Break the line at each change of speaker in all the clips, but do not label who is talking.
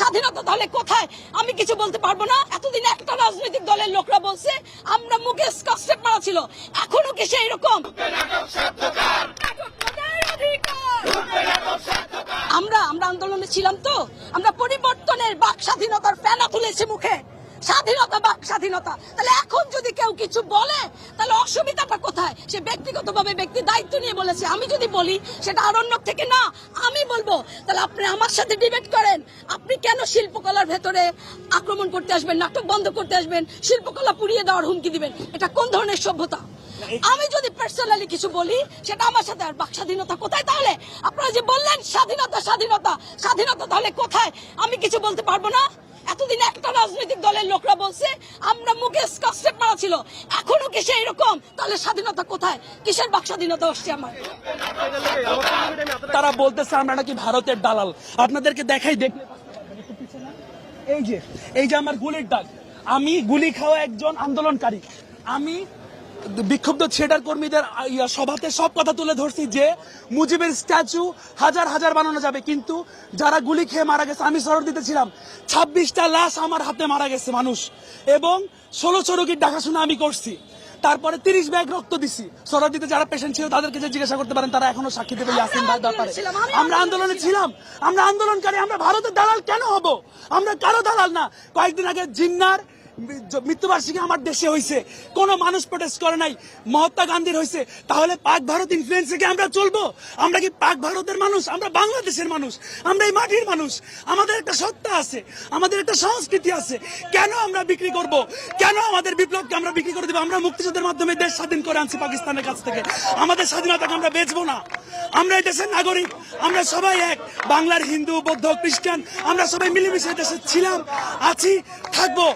স্বাধীনতা দলে কোথায়? আমি কিছু বলতে পারব না। এতদিন একটা রাজনৈতিক দলের লোকরা বলছে, আমরা মুখে স্কস্টেপ মারা ছিল। এখনও কি সেই রকম? আমরা আমরা আন্দোলনে ছিলাম তো। আমরা পরিবর্তনের বাক স্বাধীনতার ফেনা তুলেছি মুখে। স্বাধীনতা বাক স্বাধীনতা। তাহলে এখন যদি কেউ কিছু বলে, তাহলে অসুবিধাটা কোথায়? সে ব্যক্তিগতভাবে ব্যক্তি দায়িত্ব নিয়ে বলেছে। আমি যদি বলি, সেটা আরণ্যক থেকে না, আমি বলব, তাহলে আপনি আমার সাথে ডিবেট করেন। আপনি কেন শিল্পকলার ভেতরে আক্রমণ করতে আসবেন, নাটক বন্ধ করতে আসবেন, শিল্পকলা পুড়িয়ে দেওয়ার হুমকি দিবেন? এটা কোন ধরনের সভ্যতা? আমি যদি পার্সোনালি কিছু বলি, সেটা আমার সাথে আর বাক স্বাধীনতা কোথায় তাহলে? আপনারা যে বললেন, স্বাধীনতা স্বাধীনতা স্বাধীনতা তাহলে কোথায়? আমি কিছু বলতে পারব না? এতদিন একটা রাজনৈতিক দলের লোকরা বলছে, আমরা মুখে স্কস্টেপ মারা ছিল। এখনও কি সেই রকম? তাহলে স্বাধীনতা কোথায়? কিসের বাক স্বাধীনতা আসছে আমার?
তারা বলতেছে, আমরা নাকি ভারতের দালাল। আপনাদেরকে দেখাই দেখ এই যে এই যে আমার গুলির ডাক আমি গুলি খাওয়া একজন আন্দোলনকারী। আমি বিক্ষুব্ধ থিয়েটার কর্মীদের সভাতে সব কথা তুলে ধরছি যে মুজিবের স্ট্যাচু হাজার হাজার বানানো যাবে। কিন্তু যারা গুলি খেয়ে মারা গেছে আমি সরব দিতেছিলাম ছাব্বিশটা লাশ আমার হাতে মারা গেছে মানুষ। এবং ষোলোশো রোগীর দেখাশোনা আমি করছি। তারপরে তিরিশ ব্যাগ রক্ত দিছি। সরাদিতে যারা পেশেন্ট ছিল তাদেরকে যে জিজ্ঞাসা করতে পারেন তারা এখনও সাক্ষী দেবে ইয়াসিন ভাই ব্যাপারে। আমরা আন্দোলনে ছিলাম। আমরা আন্দোলনকারী আমরা ভারতের দালাল কেন হব? আমরা কারও দালাল না। কয়েকদিন আগে জিন্নার মৃত্যুবার্ষিকী আমার দেশে হয়েছে কোন মানুষ প্রোটেস্ট করে নাই। মহাত্মা গান্ধীর হয়েছে তাহলে পাক ভারত ইনফ্লুয়েন্সে কি আমরা চলবো? আমরা কি পাক ভারতের মানুষ? আমরা বাংলাদেশের মানুষ? আমরা এই মাটির মানুষ? আমাদের একটা সত্তা আছে। আমাদের একটা সংস্কৃতি আছে। কেন আমরা বিক্রি করব? কেন আমাদের বিপ্লবকে আমরা বিক্রি করে দেবো? আমরা মুক্তিযুদ্ধের মাধ্যমে দেশ স্বাধীন করে আনছি পাকিস্তানের কাছ থেকে। আমাদের স্বাধীনতাকে আমরা বেচবো না। আমরা এই দেশের নাগরিক। আমরা সবাই এক। বাংলার হিন্দু, বৌদ্ধ, খ্রিস্টান। আমরা সবাই মিলেমিশে দেশে ছিলাম, আছি, থাকব।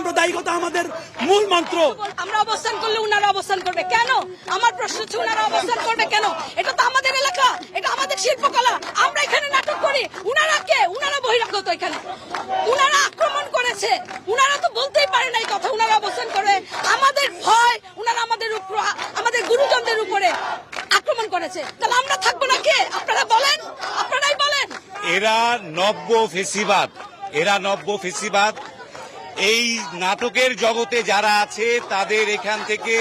অসাম্প্রদায়িকতা আমাদের মূল মন্ত্র।
আমরা অবস্থান করলে উনারা অবস্থান করবে। কেন? আমার প্রশ্ন হচ্ছে উনারা অবস্থান করবে কেন? এটা তো আমাদের এলাকা এটা আমাদের শিল্পকলা। আমরা এখানে নাটক করি। উনারা কে? উনারা বহিরাগত এখানে। উনারা আক্রমণ করেছে। উনারা তো বলতেই পারে না এই কথা উনারা অবস্থান করে। আমাদের ভয় উনারা আমাদের উপর আমাদের গুরুজনদের উপরে আক্রমণ করেছে। তাহলে আমরা থাকব না কে? আপনারা বলেন আপনারাই বলেন।
এরা নব্য ফেসিবাদ। এরা নব্য ফেসিবাদ। এই নাটকের জগতে যারা আছে, তাদের এখান থেকে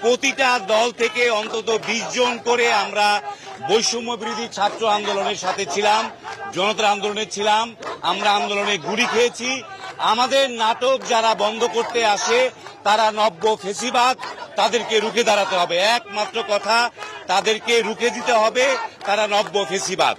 প্রতিটা দল থেকে অন্তত বিশ জন করে আমরা বৈষম্য বিরোধী ছাত্র আন্দোলনের সাথে ছিলাম, জনতার আন্দোলনে ছিলাম, আমরা আন্দোলনে গুড়ি খেয়েছি। আমাদের নাটক যারা বন্ধ করতে আসে, তারা নব্য ফেসিবাদ তাদেরকে রুখে দাঁড়াতে হবে। একমাত্র কথা, তাদেরকে রুখে দিতে হবে, তারা নব্য ফেসিবাদ।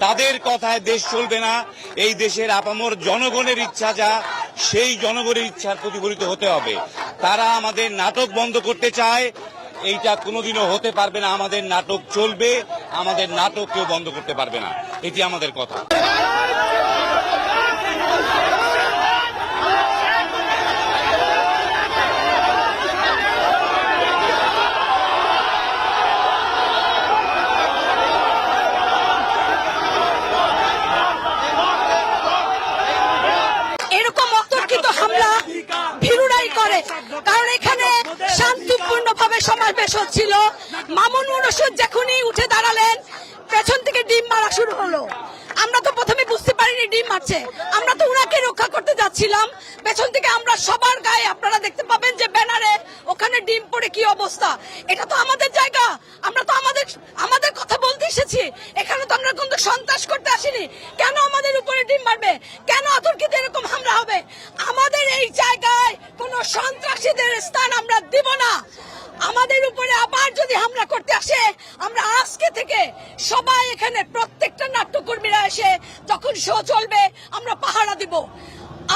তাদের কথায় দেশ চলবে না। এই দেশের আপামর জনগণের ইচ্ছা যা সেই জনগণের ইচ্ছার প্রতিফলিত হতে হবে। তারা আমাদের নাটক বন্ধ করতে চায়। এইটা কোনোদিনও হতে পারবে না। আমাদের নাটক চলবে। আমাদের নাটক কেউ বন্ধ করতে পারবে না। এটি আমাদের কথা
এরকম অতর্কিত হামলা ভীরুরাই করে কারণ এখানে শান্তিপূর্ণ ভাবে সমাবেশ হচ্ছিল। মামুন রশিদ যখনই উঠে দাঁড়ালেন, পেছন থেকে ডিম মারা শুরু হলো। আমরা তো প্রথমে বুঝতে পারিনি ডিম মারছে আমরা তো উনাকে রক্ষা করতে যাচ্ছিলাম। পেছন থেকে আমরা সবার গায়ে আপনারা দেখতে পাবেন যে ব্যানারে ওখানে ডিম পড়ে কি অবস্থা। এটা তো আমাদের জায়গা। আমরা তো আমাদের আমাদের কথা বলতে এসেছি। এখানে তো আমরা কিন্তু সন্ত্রাস করতে আসিনি। কেন আমাদের উপরে ডিম মারবে? কেন অতর্কিত এরকম হামলা হবে? আমাদের এই জায়গায় কোনো সন্ত্রাসীদের স্থান আমরা দিব না। আমাদের উপরে আবার যদি হামলা করতে আসে, আমরা আজকে থেকে সবাই এখানে প্রত্যেকটা নাট্যকর্মীরা এসে যখন শো চলবে, আমরা পাহারা দিব।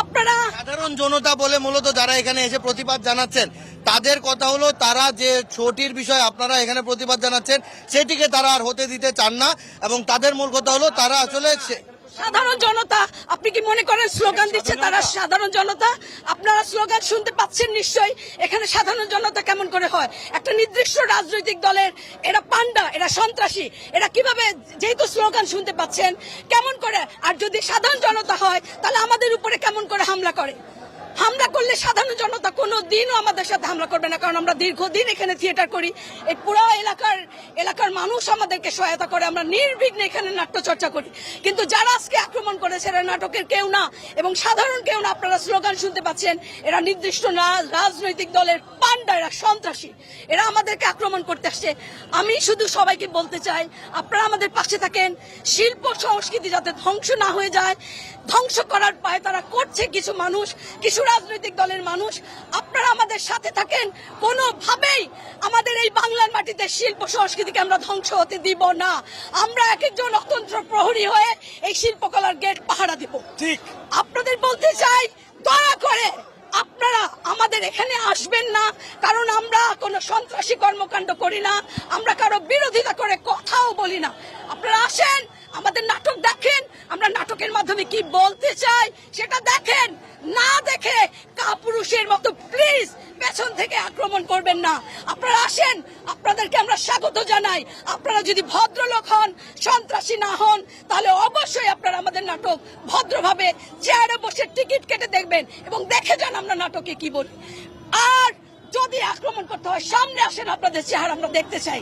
আপনারা
সাধারণ জনতা বলে মূলত যারা এখানে এসে প্রতিবাদ জানাচ্ছেন, তাদের কথা হলো তারা যে ছোটির বিষয়ে আপনারা এখানে প্রতিবাদ জানাচ্ছেন, সেটিকে তারা আর হতে দিতে চান না, এবং তাদের মূল কথা হলো তারা আসলে
সাধারণ জনতা, আপনি কি মনে করেন স্লোগান দিচ্ছে তারা সাধারণ জনতা? আপনারা স্লোগান শুনতে পাচ্ছেন নিশ্চয়ই। এখানে সাধারণ জনতা কেমন করে হয়? একটা নির্দিষ্ট রাজনৈতিক দলের, এরা পান্ডা এরা সন্ত্রাসী, এরা কীভাবে যেহেতু স্লোগান শুনতে পাচ্ছেন, কেমন করে? আর যদি সাধারণ জনতা হয়, তাহলে আমাদের উপরে কেমন করে হামলা করে? হামলা করলে সাধারণ জনতা কোনো দিনও আমাদের সাথে হামলা করবে না, কারণ আমরা দীর্ঘদিন এখানে থিয়েটার করি। এই পুরো এলাকার এলাকার মানুষ আমাদেরকে সহায়তা করে, আমরা নির্বিঘ্নে এখানে নাট্য চর্চা করি। কিন্তু যারা আজকে আক্রমণ করেছে, এরা নাটকের কেউ না, এবং সাধারণ কেউ না, আপনারা স্লোগান শুনতে পাচ্ছেন, এরা নির্দিষ্ট রাজনৈতিক দলের পান্ডা এরা সন্ত্রাসী, এরা আমাদেরকে আক্রমণ করতে আসছে। আমি শুধু সবাইকে বলতে চাই, আপনারা আমাদের পাশে থাকেন, শিল্প সংস্কৃতি যাতে ধ্বংস না হয়ে যায়, ধ্বংস করার পায় তারা করছে কিছু মানুষ, কিছু রাজনৈতিক দলের মানুষ আপনারা আমাদের সাথে থাকেন। কোনোভাবেই আমাদের এই বাংলার মাটিতে শিল্প সংস্কৃতিকে আমরা ধ্বংস হতে দিব না। আমরা এক একজন অতন্ত্র প্রহরী হয়ে এই শিল্পকলার গেট পাহারা দিব।
ঠিক।
আপনাদের বলতে চাই দয়া করে আপনারা আমাদের এখানে আসবেন না কারণ আমরা কোনো সন্ত্রাসী কর্মকাণ্ড করি না আমরা কারও বিরোধিতা করে কথাও বলি না। আপনারা আসেন আমাদের নাটক দেখেন আমরা নাটকের মাধ্যমে কি বলতে চাই সেটা দেখেন। না দেখে কাপুরুষের মতো প্লিজ পেছন থেকে আক্রমণ করবেন না। আপনারা আসেন, আপনাদেরকে আমরা স্বাগত জানাই। আপনারা যদি ভদ্রলোক হন, সন্ত্রাসী না হন, তাহলে অবশ্যই আপনারা আমাদের নাটক ভদ্রভাবে চেয়ারে বসে টিকিট কেটে দেখবেন এবং দেখে যান আমরা নাটকে কি বলি। আর যদি আক্রমণ করতে হয়, সামনে আসেন, আপনাদের চেহারা আমরা দেখতে চাই।